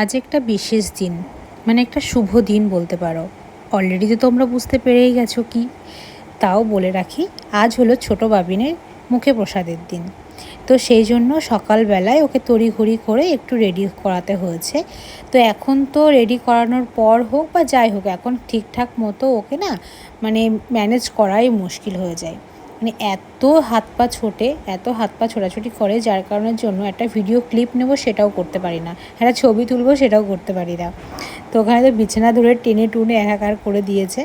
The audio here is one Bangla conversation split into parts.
আজ একটা বিশেষ দিন মানে একটা শুভ দিন বলতে পারো। অলরেডি তো তোমরা বুঝতে পেরেই গেছো কি। তাও বলে রাখি, আজ হলো ছোট বাবিনের মুখে প্রসাদের দিন। তো সেই জন্য সকালবেলায় ওকে তড়িঘড়ি করে একটু রেডি করাতে হয়েছে। তো এখন তো রেডি করানোর পর হোক বা যাই হোক, এখন ঠিকঠাক মতো ওকে না মানে ম্যানেজ করাই মুশকিল হয়ে যায়। মানে এত হাত পা ছোটে, এত হাত পা ছোটাছুটি করে যার কারণের জন্য একটা ভিডিও ক্লিপ নেব সেটাও করতে পারি না। একটা ছবি তুলবো সেটাও করতে পারি না। তো ওখানে তো বিছানা ধরে টেনে টুনে একাকার করে দিয়েছে।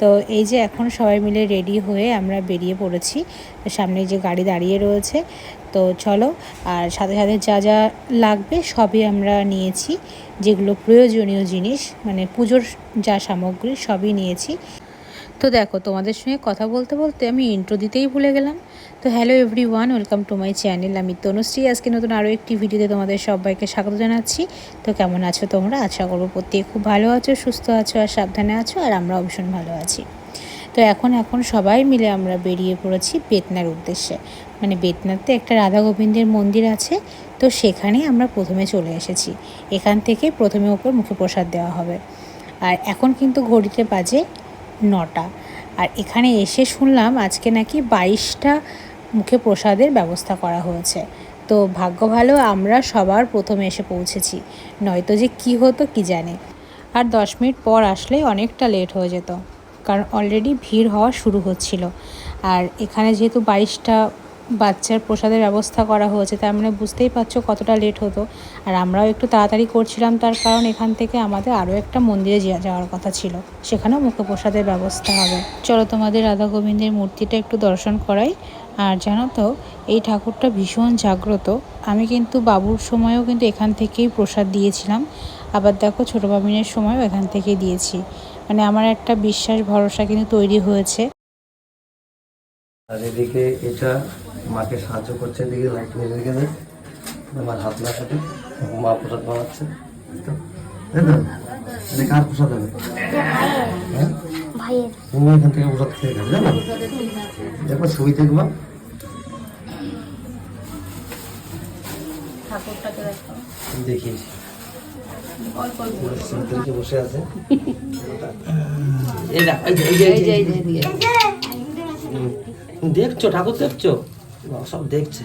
তো এই যে এখন সবাই মিলে রেডি হয়ে আমরা বেরিয়ে পড়েছি। সামনে যে গাড়ি দাঁড়িয়ে রয়েছে। তো চলো, আর সাথে সাথে যা যা লাগবে সবই আমরা নিয়েছি। যেগুলো প্রয়োজনীয় জিনিস মানে পুজোর যা সামগ্রী সবই নিয়েছি। তো দেখো, তোমাদের সঙ্গে কথা বলতে বলতে আমি ইন্ট্রো দিতেই ভুলে গেলাম। তো hello everyone welcome to my channel আমি তনুশ্রী, আজকে নতুন আরও একটি ভিডিওতে তোমাদের সবাইকে স্বাগত জানাচ্ছি। তো কেমন আছো তোমরা? আশা করব প্রত্যেকে খুব ভালো আছো, সুস্থ আছো আর সাবধানে আছো, আর আমরাও ভীষণ ভালো আছি। তো এখন এখন সবাই মিলে আমরা বেরিয়ে পড়েছি বেতনার উদ্দেশ্যে। মানে বেতনাতে একটা রাধা গোবিন্দের মন্দির আছে, তো সেখানেই আমরা প্রথমে চলে এসেছি। এখান থেকে প্রথমে ওপর মুখে প্রসাদ দেওয়া হবে। আর এখন কিন্তু ঘড়িতে বাজে নটা। আর এখানে এসে শুনলাম আজকে নাকি বাইশটা মুখে প্রসাদের ব্যবস্থা করা হয়েছে। তো ভাগ্য ভালো আমরা সবার প্রথমে এসে পৌঁছেছি। নয়তো যে কি হতো কি জানে। আর দশ মিনিট পর আসলে অনেকটা লেট হয়ে যেত। কারণ অলরেডি ভিড় হওয়া শুরু হচ্ছিল। আর এখানে যেহেতু বাইশটা বাচ্চার প্রসাদের ব্যবস্থা করা হয়েছে, তার মানে বুঝতেই পারছ কতটা লেট হতো। আর আমরাও একটু তাড়াতাড়ি করছিলাম, তার কারণ এখান থেকে আমাদের আরও একটা মন্দিরে যাওয়ার কথা ছিল। সেখানেও মুখে প্রসাদের ব্যবস্থা হবে। চলো তোমাদের রাধা গোবিন্দের মূর্তিটা একটু দর্শন করাই। আর জানো তো, এই ঠাকুরটা ভীষণ জাগ্রত। আমি কিন্তু বাবুর সময়ও কিন্তু এখান থেকেই প্রসাদ দিয়েছিলাম। আবার দেখো ছোটো বাবিনের সময়ও এখান থেকেই দিয়েছি। মানে আমার একটা বিশ্বাস, ভরসা কিন্তু তৈরি হয়েছে। আর এদিকে এটা মাকে সাহায্য করছে এদিকে লাইট মেরে রেখে দেয় আমার হাত না সাথে মা প্রসাদ বানাচ্ছে। তাই তো? এটা কার প্রসাদ হবে? হ্যাঁ? তুমি এখান থেকে প্রসাদ খেয়ে খাবে জানো? দেখো ছবি দেখবা। দেখি। বসে আছে। এই যে, এই যে, এই যে, এই যে। হুম, দেখছ ঠাকুর দেখছ? সব দেখছে।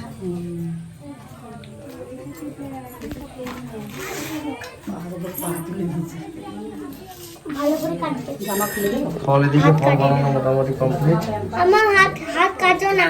ভালো করে কাটবে ফল এদিকে ফল বানানো মোটামুটি কমপ্লিট আমার হাত হাত কাটো না।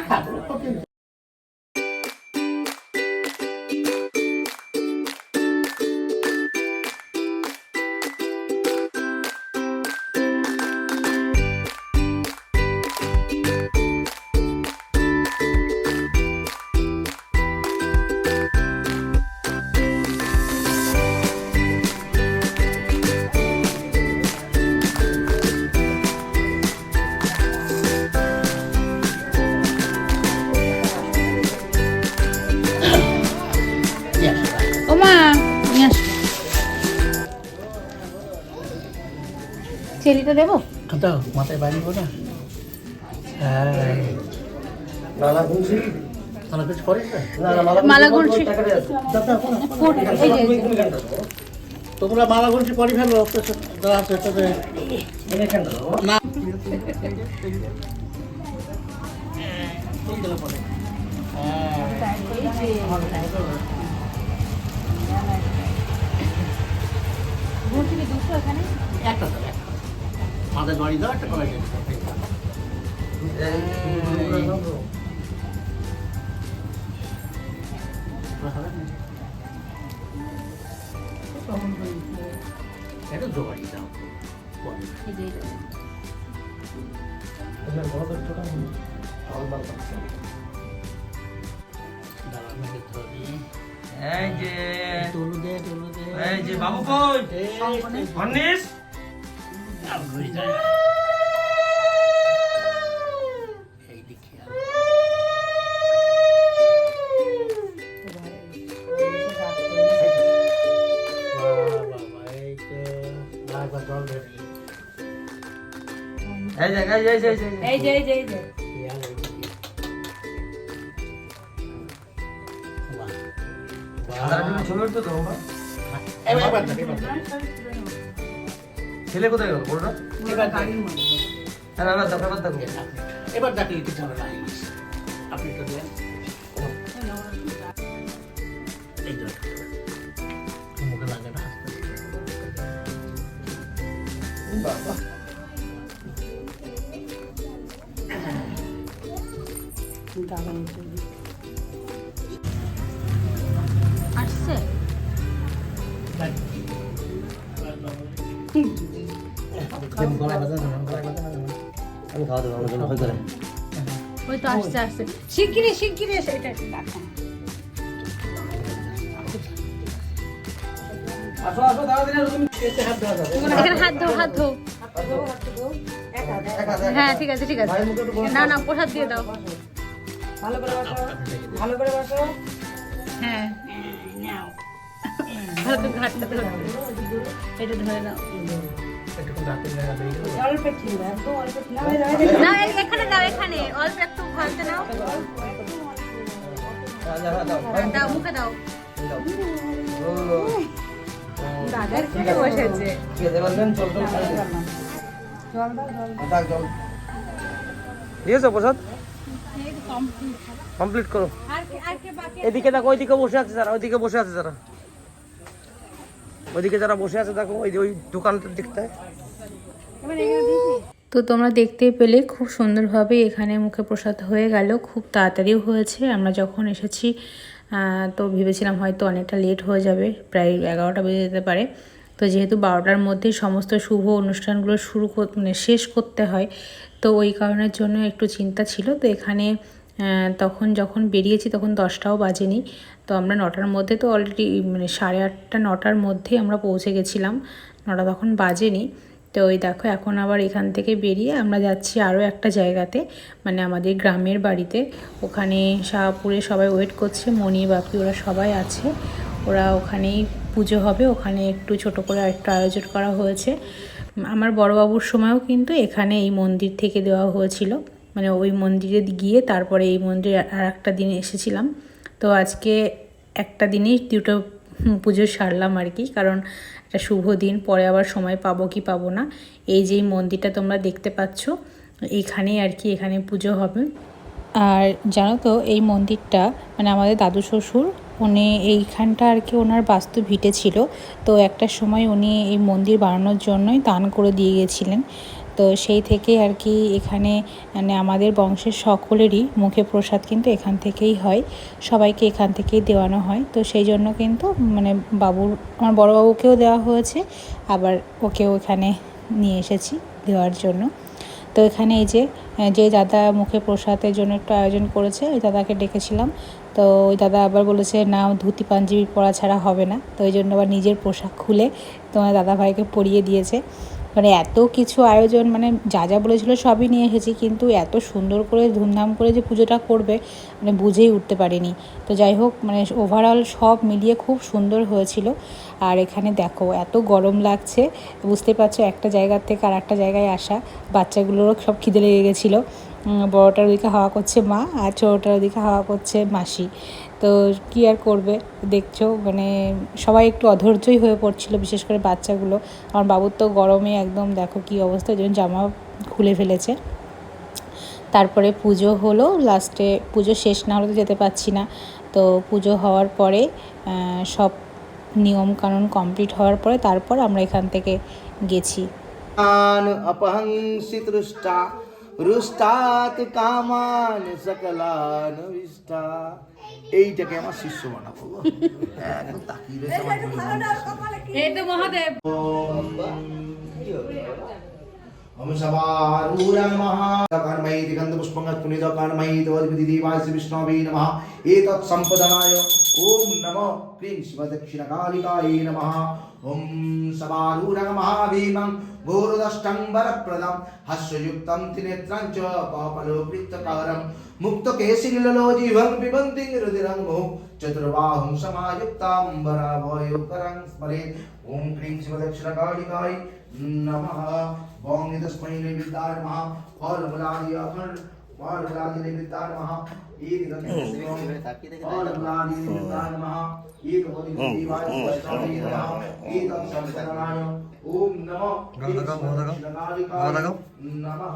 চেলিটা দেবো? দাও মাথায় বাইরে না। হ্যাঁ। তোমরা মালা পরি ফেলো না। মাথায় বাড়ি দাও একটা কলাই এটা জোগাড়ি দাও। এই যে। বাবু কই? এই, ফর্নিস আর ঘুরে যায়। এই দিকে আয়। বাহ, বাবা, এই তো। আর একবার জল দে। এই যে এই যে এই যে এই যে এই যে এই ছেলে কোথায় গেল? বড়টা এবার দেখ। হ্যাঁ এবার দেখো এবার দেখো। কিছু হবে না আপনি তো দেন। মুখে লাগে না। বাবা। আমি খাওয়া দেবো আমার জন্য হয়ে করে ওই তো আসছে আসছে। শিগগিরি শিগগিরি এসে এটা একটু আসো আসো দেওয়া এখানে হাত ধো হাত ধো হ্যাঁ ঠিক আছে ঠিক আছে। বসো। না না প্রসাদ দিয়ে দাও। হ্যাঁ ভালো করে ঘাটটা ধরে এটা ধরে নাও। না এখানে দাও প্রসাদ? কমপ্লিট করো। এদিকে দেখো, ওইদিকে বসে আছে যারা, ওইদিকে বসে আছে যারা। ওইদিকে যারা বসে আছে, দেখো, ওই ওই দোকানটার দিকটায়। তো তোমরা দেখতেই পেলে খুব সুন্দরভাবে এখানে মুখে প্রসাদ হয়ে গেল, খুব তাড়াতাড়িও হয়েছে। আমরা যখন এসেছি তো ভেবেছিলাম হয়তো অনেকটা লেট হয়ে যাবে, প্রায় এগারোটা বেজে যেতে পারে। তো যেহেতু বারোটার মধ্যেই সমস্ত শুভ অনুষ্ঠানগুলো শুরু মানে শেষ করতে হয়, তো ওই কারণের জন্য একটু চিন্তা ছিল। তো এখানে তখন যখন বেরিয়েছি তখন দশটাও বাজেনি। তো আমরা নটার মধ্যে তো অলরেডি মানে সাড়ে আটটা, নটার মধ্যেই আমরা পৌঁছে গেছিলাম। নটা তখন বাজেনি। তো ওই দেখো, এখন আবার এখান থেকে বেরিয়ে আমরা যাচ্ছি আরও একটা জায়গাতে মানে আমাদের গ্রামের বাড়িতে। ওখানে শাহপুরে সবাই ওয়েট করছে, মণি, বাপি, ওরা সবাই আছে। ওরা ওখানেই পুজো হবে, ওখানে একটু ছোট করে একটু আয়োজন করা হয়েছে। আমার বড়বাবুর সময়ও কিন্তু এখানে এই মন্দির থেকে দেওয়া হয়েছিল। মানে ওই মন্দিরে গিয়ে তারপরে এই মন্দিরে আর একটা দিন এসেছিলাম। তো আজকে একটা দিনেই দুটো পুজো সারলাম আর কি, কারণ একটা শুভ দিন, পরে আবার সময় পাবো কি পাবো না, এই যে মন্দিরটা তোমরা দেখতে পাচ্ছ, এখানেই আর কি এখানে পুজো হবে। আর জানো তো, এই মন্দিরটা মানে আমাদের দাদু শ্বশুর, উনি এইখানটা আর কি ওনার বাস্তু ভিটে ছিল, তো একটা সময় উনি এই মন্দির বানানোর জন্যই দান করে দিয়ে গেছিলেন। তো সেই থেকে আর কি এখানে মানে আমাদের বংশের সকলেরই মুখে প্রসাদ কিন্তু এখান থেকেই হয়। সবাইকে এখান থেকেই দেওয়ানো হয়। তো সেই জন্য কিন্তু মানে বাবুর, আমার বড় বাবুকেও দেওয়া হয়েছে, আবার ওকেও এখানে নিয়ে এসেছি দেওয়ার জন্য। তো এখানে এই যে যে দাদা মুখে প্রসাদের জন্য একটু আয়োজন করেছে, ওই দাদাকে ডেকেছিলাম। তো ওই দাদা আবার বলেছে, না, ধুতি, পাঞ্জাবি পরা ছাড়া হবে না। তো ওই জন্য আবার নিজের পোশাক খুলে তোমার দাদা ভাইকে পরিয়ে দিয়েছে। মানে এত কিছু আয়োজন মানে যা যা বলেছিল সবই নিয়ে এসেছি, কিন্তু এত সুন্দর করে, ধুমধাম করে যে পুজোটা করবে মানে বুঝেই উঠতে পারিনি। তো যাই হোক মানে ওভারঅল সব মিলিয়ে খুব সুন্দর হয়েছিল। আর এখানে দেখো, এত গরম লাগছে। বুঝতে পারছ, একটা জায়গার থেকে আর একটা জায়গায় আসা, বাচ্চাগুলোরও সব খিদে লেগে গেছিল। বড়টার ওদিকে হাওয়া করছে মা, আর ছোটোটার ওদিকে হাওয়া করছে মাসি। তো কী আর করবে? দেখছ মানে সবাই একটু অধৈর্যই হয়ে পড়ছিল, বিশেষ করে বাচ্চাগুলো। আমার বাবুর তো গরমে একদম দেখো কী অবস্থা জন্য জামা খুলে ফেলেছে। তারপরে পুজো হলো, লাস্টে পুজো শেষ না হলে তো যেতে পারছি না। তো পুজো হওয়ার পরে সব নিয়ম কানুন কমপ্লিট হওয়ার পরে তারপর আমরা এখান থেকে গেছি। রুষ্টাত কামান সকলান এইটাকে আমার শিষ্য বানাবো গো। একদম তাকিয়ে রয়েছে আমার দুই এই তো মহাদেব ओम सवारूढ़ नमः कानमयी दिगंत पुष्पं तुनिद कानमयी तवद्विधि देवास्य विष्णवे नमः एतत् संपदनाय ओम नमो क्लीं शिवदक्षिणकालिकायै नमः ओम सवारूढ़ नमः भीमं घोरदष्टं वरप्रदं हास्ययुक्तं त्रिनेत्रं च पापलोकृतकारं मुक्तकेशिनिललोजीवं पिबन्ति रुधिरं मुहुः चतुर्बाहुं समायुक्तां वराभयोकरं स्मरेत् ॐ क्लीं शिवदक्षिणकालिकाय नमः ॐ नितस्मै नैवेद्याय नमः फलमूलादि अखण्ड और ब्लादि निवृत्तार महा एक दंत और ब्लादि निवृत्तार महा एक बोधि शिवाय वैष्णवे नमः एक संसरणाय ओम नमः गणगम गणगम नमः।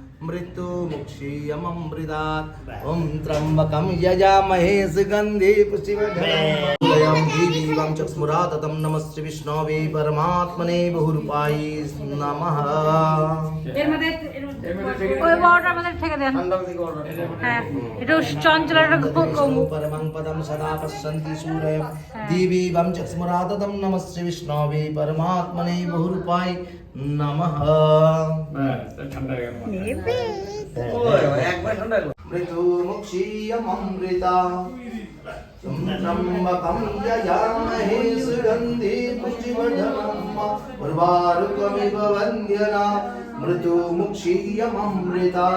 मृत्युमुक्षीयमृतात् ॐ त्र्यम्बकं यजामहे सुगन्धिपुष्टिवर्धनं जीवं चक्ष्मुराततं नमस्ते विष्णवे परमात्मने बहुरूपायै नमः। ওই বড়টার মধ্যে ঠেকে দেন হ্যাঁ একটু চঞ্চল একটু কমু परमं पदं सदा पश्यन्ति सूरयं देवीवं चक्स्मुराततं नमः श्रीविष्णवे परमात्मने बहुरूपाय नमः मृत्युमुक्षीयममृता त्र्यम्बकं यजामहे सुगन्धि पुष्टिवर्धनम् उर्वारुकमिव वन्द्यना मृत्युमुक्षीयममृता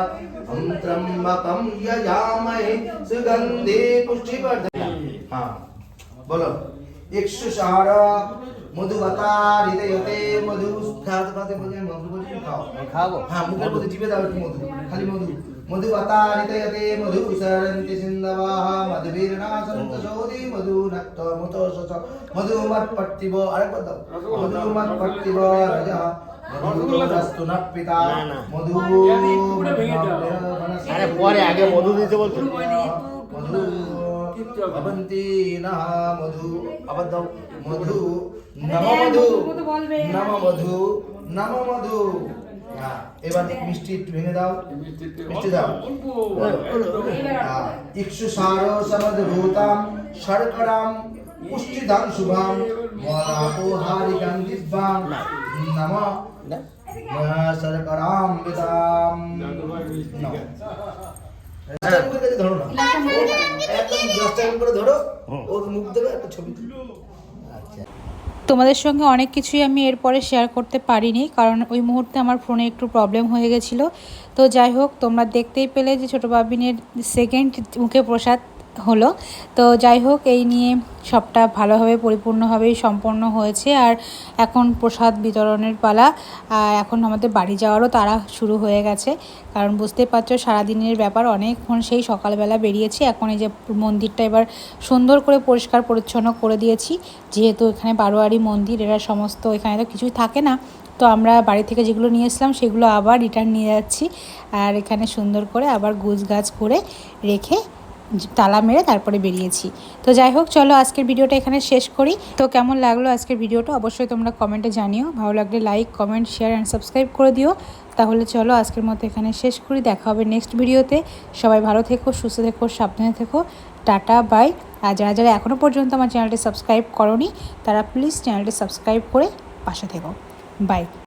ॐ त्र्यम्बकं यजामहे सुगन्धि पुष्टिवर्धनम् हाँ बोलो इक्षुषारा মধুবতা হৃদয়তে মধু খাওয়াতে খাওয়াতে বলছে মধু বলছি খাও খাবো হ্যাঁ মুখের মধ্যে জিভে দাও একটু মধু খালি মধু মধুবতা হৃদয়তে মধু সরন্তি সিন্ধবাহ মধুবীরনাশন্ত সৌদি মধু নক্ত মুত সচ মধু মত পট্টিব আরেকবার দাও মধু মত পট্টিব রাজা মধুরাস্তু নপিতা মধু আরে পরে আগে মধু দিতে বলছো। মধু ভবন্তি না মধু দাও। মধু নম মধু নম মধু নম মধু। হ্যাঁ, এবার মিষ্টি ভেঙে দাও। মিষ্টি দাও। হ্যাঁ, ইক্ষু সার সমদ্ভূতাম শর্করাম পুষ্টিদান শুভাম নম। বিদাম। নম। একদম করে ধরো না। একদম করে ধরো ওর মুখ দেবে একটা ছবি। তুলো তোমাদের সঙ্গে অনেক কিছুই আমি এরপরে শেয়ার করতে পারিনি কারণ ওই মুহূর্তে আমার ফোনে একটু প্রবলেম হয়ে গেছিল। তো যাই হোক তোমরা দেখতেই পেলে যে ছোটো বাবিনের সেকেন্ড মুখে প্রসাদ। হলো। তো যাই হোক, এই নিয়ে সবটা ভালোভাবে পরিপূর্ণভাবেই সম্পন্ন হয়েছে। আর এখন প্রসাদ বিতরণের পালা এখন আমাদের বাড়ি যাওয়ারও তারা শুরু হয়ে গেছে। কারণ বুঝতেই পারছ, সারাদিনের ব্যাপার অনেকক্ষণ সেই সকালবেলা বেরিয়েছি। এখন এই যে মন্দিরটা এবার সুন্দর করে পরিষ্কার পরিচ্ছন্ন করে দিয়েছি। যেহেতু এখানে বারোয়ারি মন্দির, এরা সমস্ত এখানে তো কিছুই থাকে না। তো আমরা বাড়ি থেকে যেগুলো নিয়ে এসলাম সেগুলো আবার রিটার্ন নিয়ে যাচ্ছি। আর এখানে সুন্দর করে আবার গুছ গাছ করে রেখে তালা মেরে তারপরে বেরিয়েছি। তো যাই হোক, চলো আজকের ভিডিওটা এখানে শেষ করি। তো কেমন লাগল আজকের ভিডিওটা অবশ্যই তোমরা কমেন্টে জানিও। ভালো লাগলে like comment share and subscribe করে দিও। তাহলে চলো আজকের মতো এখানে শেষ করি। দেখা হবে নেক্সট ভিডিওতে। সবাই ভালো থেকো, সুস্থ থেকো, সাবধানে থেকো। টাটা বাই আর যারা যারা এখনও পর্যন্ত আমার চ্যানেলটি সাবস্ক্রাইব করনি, তারা প্লিজ চ্যানেলটি সাবস্ক্রাইব করে পাশে থেকো। বাই